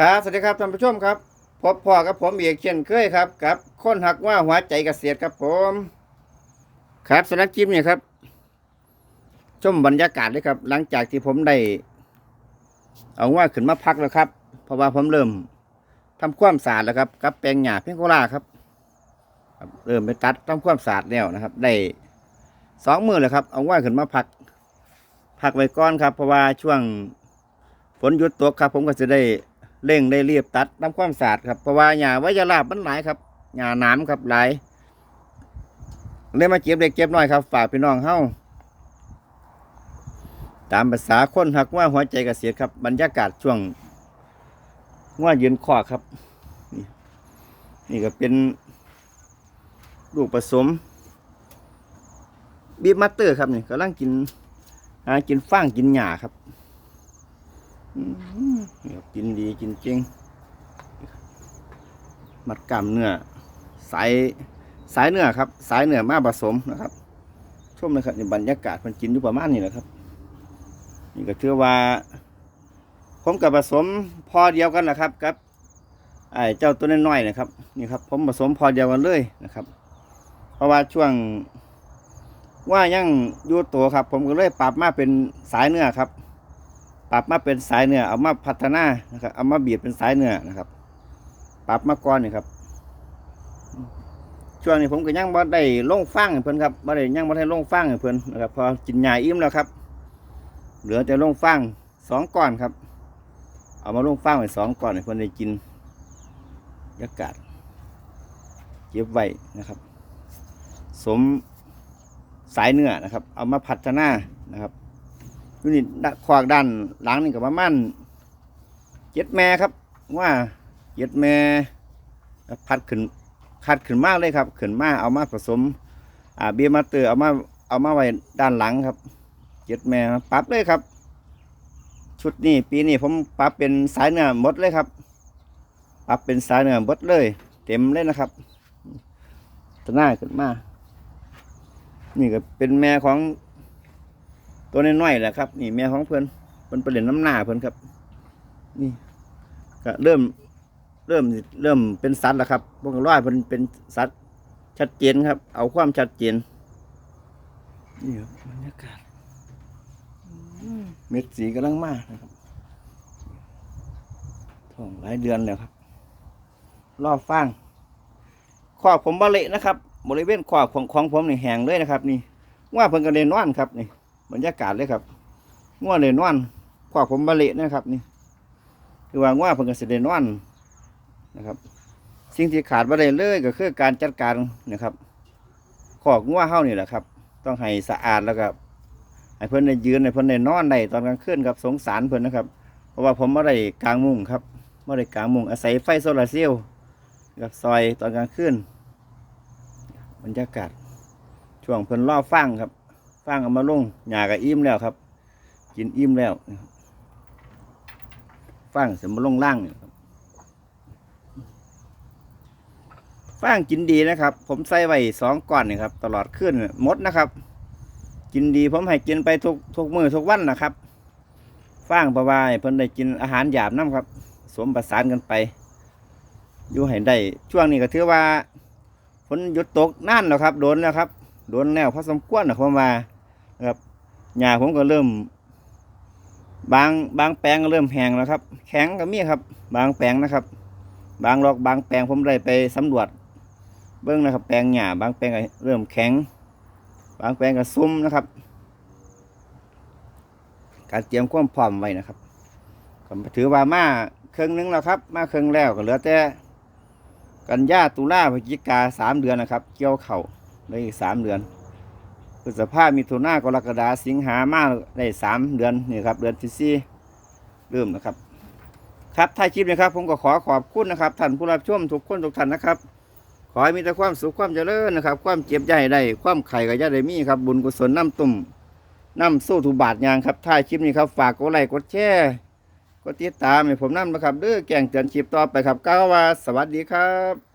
ครับสวัสดีครับท่านผู้ชมครับพบพ่อกับผมเอกเช่นเคยครับกับคนหักว่าหัวใจเกษตรครับผม ครับสำหรับคลิปนี้ครับ ชมบรรยากาศเลยครับ หลังจากที่ผมได้ เอาว่าขึ้นมาพักแล้วครับ เพราะว่าผมเริ่มทำความสะอาดแล้วครับกับแปลงหญ้าเพียงโคราครับครับเริ่มไปตัดทำความสะอาดแล้วนะครับ ได้สองมือแล้วครับ เอาว่าขึ้นมาพัก พักไว้ก่อนครับ เพราะว่าช่วงฝนหยุดตกครับ ผมก็จะได้ เร่งได้รียบตัดทำความสะอาดครับเพราะว่าหญ้าไว้ยาลาบมันหลายครับหญ้าหนามครับหลายเลยมาเก็บเล็กเก็บน้อยครับ ฝากพี่น้องเฮาตามภาษาคนหักว่าหัวใจกเกษตรครับ บรรยากาศช่วงว่ายืนคอครับ นี่นี่ก็เป็นลูกผสมบีบมัตเตอร์ครับนี่กำลังกินหากินฟางกินหญ้าครับ กินดีกินจริง มัดกล้ามเนื้อสายสายเนื้อครับ สายเนื้อมาผสมนะครับชมเลยครับในบรรยากาศมันกินอยู่ประมาณนี้แหละครับนี่ก็ถือว่าผมกับผสมพอเดียวกันแหละครับกับไอ้เจ้าตัวน้อยๆนะครับนี่ครับ ผมผสมพอเดียวกันเลยนะครับ เพราะว่าช่วงว่ายังยู่ตัวครับ ผมก็เลยปรับมาเป็นสายเนื้อครับ ปรับมาเป็นสายเนื้อเอามาพัฒนานะครับเอามาบีบเป็นสายเนื้อนะครับ ปรับมาก่อนนี่ครับช่วงนี้ผมก็ยังบ่ได้ลงฟังให้เพิ่อนครับบ่ได้ยังบ่ได้ลงฟังให้เพิ่อนนะครับพอกินยาอิ่มแล้วครับ เหลือแต่ลงฟังสองก้อนครับ เอามาลงฟังไว้สองก้อนให้เพิ่อนได้กินยากาศเก็บไว้นะครับ สมสายเนื้อนะครับ เอามาพัฒนานะครับ อยู่นี่ด้านขวากด้านหลังนี่ก็ประมาณเจ็ดแม่ครับ ว่าเจ็ดแม่พัดขึ้นคัดขึ้นมากเลยครับขึ้นมาเอามาผสม อ่าเบียร์มาเตอร์เอามาเอามาไว้ด้านหลังครับเจ็ดแม่ปรับเลยครับ ชุดนี้ปีนี้ผมปรับเป็นสายเนื้อหมดเลยครับปรับเป็นสายเนื้อหมดเลย เต็มเลยนะครับตัวหน้าขึ้นมา นี่ก็เป็นแม่ของ ตัวน้อยๆแหละครับ นี่แม่ของเพื่อนเพื่อนไปเล่นน้ำหน้าเพื่อนครับ นี่ก็เริ่มเริ่มเริ่มเป็นสัตว์แล้วครับพวกร้อยเพื่อนเป็นสัตว์ชัดเจนครับ เอาความชัดเจนนี่ครับบรรยากาศอืมเม็ดสีกำลังมากนะครับท้องหลายเดือนแล้วครับ รอบฟางขอบผมบะเละนะครับ บริเวณขอบของของผมนี่แห้งเลยนะครับ นี่ว่าเพิ่นก็เลยนอนครับนี่ บรรยากาศเลยครับง่วเลยนอนขวาผมบะเละนะครับนี่คือว่าง่วเพิ่งกสิเดนอนนะครับ สิ่งที่ขาดบ่ได้เลยก็คือการจัดการนะครับขอกง่วเฮานี่แหละครับ ต้องให้สะอาดแล้วก็ให้เพิ่นได้ยืนให้เพิ่นได้นอนได้ตอนกลางคืนครับสงสารเพิ่นนะครับ เพราะว่าผมไม่ได้กลางมุ้งครับไม่ได้กลางมุ้งอาศัยไฟโซลาร์เซลล์กับซอยตอนกลางคืนบรรยากาศช่วงเพิ่นล่อฟังครับ ฟางเอามาลงหยากับอิ่มแล้วครับ กินอิ่มแล้วฟางเสร็จมาลงล่างครับฟางกินดีนะครับ ผมใส่ไว้สองก้อนนี่ครับ ตลอดขึ้นมดนะครับ กินดีผมให้กินไปทุกทุกมือทุกวันนะครับฟางประวายเพิ่นได้กินอาหารหยาบน้ำครับ สมประสานกันไป อยู่ให้ได้ช่วงนี้ก็ถือว่าฝนหยุดตกนั่นแล้วครับ โดนแล้วครับ โดนแล้วพอสมควรนะผมว่า นะครับหญ้าผมก็เริ่ม บางบางแปลงก็เริ่มแห้งแล้วครับ แข็งก็มีครับ บางแปลงนะครับ บางรอกบางแปลงผมได้ไปสำรวจ เบื้องนะครับ แปลงหญ้าบางแปลงก็เริ่มแข็ง บางแปลงก็ซุ่มนะครับ การเตรียมความพร้อมไว้นะครับก็ถือว่ามาเครื่องหนึงแล้วครับ มาเครื่องแล้วก็เหลือแต่กันยาตุลาพฤศจิกาสามเดือนนะครับ เกี่ยวเข่าได้อีกสามเดือน พฤษภามิถุนากรกฎาสิงหามาได้สามเดือนนี่ครับ เดือนที่สี่เริ่มนะครับ ครับท้ายคลิปนะครับ ผมก็ขอขอบคุณนะครับท่านผู้รับชมทุกคนทุกท่านนะครับ ขอให้มีแต่ความสุขความเจริญนะครับ ความเจ็บใหญ่ได้ความไข่ก็อย่าได้มีครับ บุญกุศลน้ำตุ่มน้ำสู้ถูบาทยางครับท้ายคลิปนี้ครับฝากกดไลค์กดแชร์กดติดตามให้ผมน้ำนะครับเด้อแก่งเตือนคลิปต่อไปครับก้าวว่าสวัสดีครับ